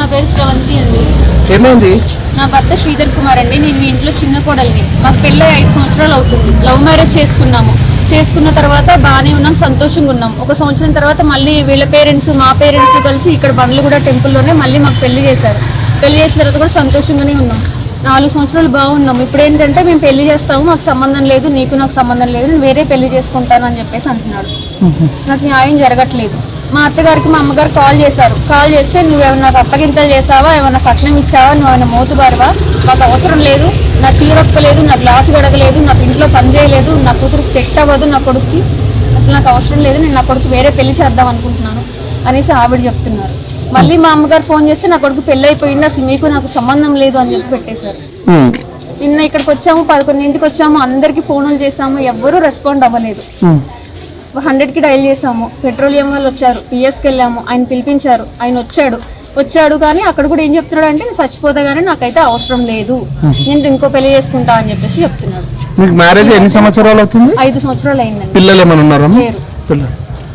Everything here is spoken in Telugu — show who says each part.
Speaker 1: నా పేరు శ్రవంతి అండి.
Speaker 2: ఏమైంది?
Speaker 1: నా భర్త శ్రీధర్ కుమార్ అండి. నేను మీ ఇంట్లో చిన్న కోడలిని. మాకు పెళ్ళి ఐదు సంవత్సరాలు అవుతుంది. లవ్ మ్యారేజ్ చేసుకున్నాము. చేసుకున్న తర్వాత బాగానే ఉన్నాం సంతోషంగా ఉన్నాం. ఒక సంవత్సరం తర్వాత మళ్ళీ వీళ్ళ పేరెంట్స్ మా పేరెంట్స్ కలిసి ఇక్కడ బండ్లు కూడా టెంపుల్లోనే మళ్ళీ మాకు పెళ్ళి చేశారు. పెళ్ళి చేసిన తర్వాత కూడా సంతోషంగానే ఉన్నాం. నాలుగు సంవత్సరాలు బాగున్నాం ఇప్పుడు ఏంటంటే మేము పెళ్ళి చేస్తాము మాకు సంబంధం లేదు నీకు నాకు సంబంధం లేదు నేను వేరే పెళ్ళి చేసుకుంటాను అని చెప్పేసి అంటున్నాడు నాకు న్యాయం జరగట్లేదు. మా అత్తగారికి మా అమ్మగారు కాల్ చేశారు. కాల్ చేస్తే నువ్వేమన్నా నాకు అప్పగింతలు చేసావా? ఏమన్నా కట్నం ఇచ్చావా? నువ్వు ఏమైనా మోతుబారువా నాకు అవసరం లేదు. నా తీరొక్కలేదు నా గ్లాసు గడగలేదు నాకు ఇంట్లో పని చేయలేదు నా కూతురు సెట్ అవ్వదు నా కొడుక్కి అసలు నాకు అవసరం లేదు. నేను నా కొడుకు వేరే పెళ్ళి చేద్దాం అనుకుంటున్నాను అనేసి ఆవిడ చెప్తున్నారు. మళ్ళీ మా అమ్మగారు ఫోన్ చేస్తే నా కొడుకు పెళ్ళి అయిపోయింది. అసలు మీకు నాకు సంబంధం లేదు అని చెప్పి పెట్టేశారు. నిన్న ఇక్కడికి వచ్చాము పదకొండింటికి వచ్చాము అందరికి ఫోన్లు చేసాము ఎవ్వరూ రెస్పాండ్ అవ్వలేదు.
Speaker 2: ఉమ్,
Speaker 1: హండ్రెడ్కి డైల్ చేసాము పెట్రోలియం వాళ్ళు వచ్చారు. పిఎస్కి వెళ్ళాము. ఆయన పిలిపించారు. ఆయన వచ్చాడు. వచ్చాడు కానీ అక్కడ కూడా ఏం చెప్తున్నాడు అంటే నేను చచ్చిపోతే గానీ నాకైతే అవసరం లేదు. నేను ఇంకో పెళ్ళి చేసుకుంటా అని చెప్పేసి చెప్తున్నాడు.
Speaker 2: మీకు మ్యారేజ్ ఎన్ని సంవత్సరాలు అవుతుంది?
Speaker 1: ఐదు సంవత్సరాలు అయిందండి.
Speaker 2: పిల్లలు ఏమైనా ఉన్నారా?